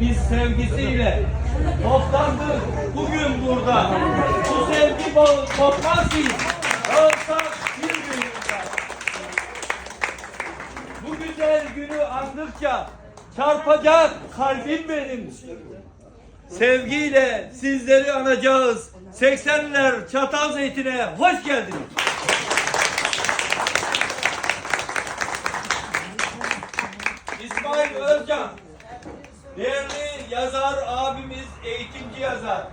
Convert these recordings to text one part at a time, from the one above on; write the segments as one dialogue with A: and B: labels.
A: biz sevgisiyle toplandık bugün burada. Bu sevgi kopmaz ki. Dağılsak bir gün. Bu güzel günü andıkça çarpacak kalbim benim. Sevgiyle sizleri anacağız. 80'ler Çatal Zeytin'e hoş geldiniz. İsmail Özcan, değerli yazar abimiz, eğitimci yazar.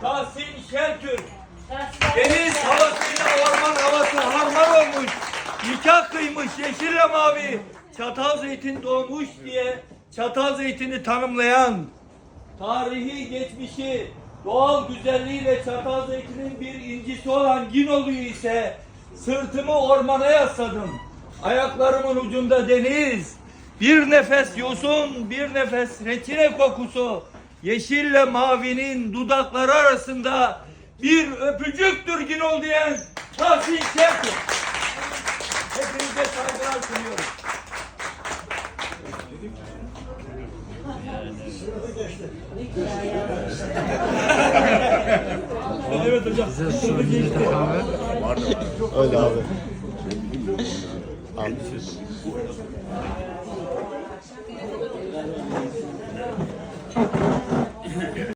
A: Tahsin Şentürk, deniz havasıyla orman havası harman olmuş. Nikah kıymış yeşille mavi. Çatal zeytin doğmuş diye çatal zeytini tanımlayan tarihi geçmişi doğal güzelliğiyle çatal zeytinin bir incisi olan Ginolu'yu ise sırtımı ormana yasladım. Ayaklarımın ucunda deniz, bir nefes yosun, bir nefes reçine kokusu, yeşille mavinin dudakları arasında bir öpücüktür Ginol diyen Tahsin Şevket. Hepinize saygılar sunuyorum. Evet hocam.
B: Öyle abi.